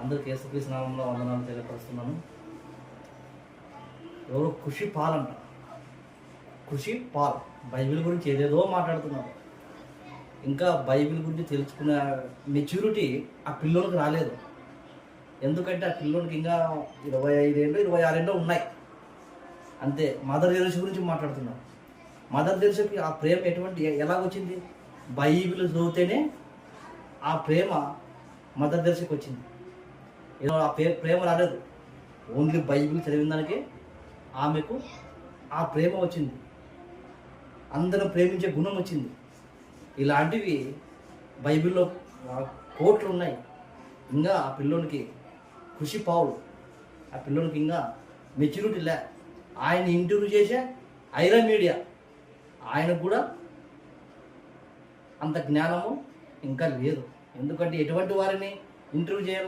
అందరికి యేసుక్రీస్తు నామంలో వందనాలు తెలియపరుస్తున్నాను. ఎవరు ఖుషి పాల్ కృషి ఖుషి పాల్. బైబిల్ గురించి ఏదేదో మాట్లాడుతున్నారు. ఇంకా బైబిల్ గురించి తెలుసుకునే మెచ్యూరిటీ ఆ పిల్లోనికి రాలేదు. ఎందుకంటే ఆ పిల్లోనికి ఇంకా ఇరవై ఐదేళ్ళు ఇరవై ఆరేళ్ళు ఉన్నాయి. అంతే. మదర్ తెరిసి గురించి మాట్లాడుతున్నాం మదర్ తెరిసకి ఆ ప్రేమ ఎటువంటి ఎలాగొచ్చింది? బైబిల్ చదివితేనే ఆ ప్రేమ మదర్ తెరిసకి వచ్చింది ఏదో ఆ ప్రేమ ప్రేమ రాలేదు. ఓన్లీ బైబిల్ చదివిన దానికి ఆమెకు ఆ ప్రేమ వచ్చింది. అందరూ ప్రేమించే గుణం వచ్చింది. ఇలాంటివి బైబిల్లో కోట్లు ఉన్నాయి. ఇంకా ఆ పిల్లోనికి ఖుషి పావులు. ఆ పిల్లోనికి ఇంకా మెచ్యూరిటీ లే. ఆయన ఇంటర్వ్యూ చేసే ఐరన్ మీడియా. ఆయనకు కూడా అంత జ్ఞానము ఇంకా లేదు. ఎందుకంటే ఎటువంటి వారిని ఇంటర్వ్యూ చేయాలి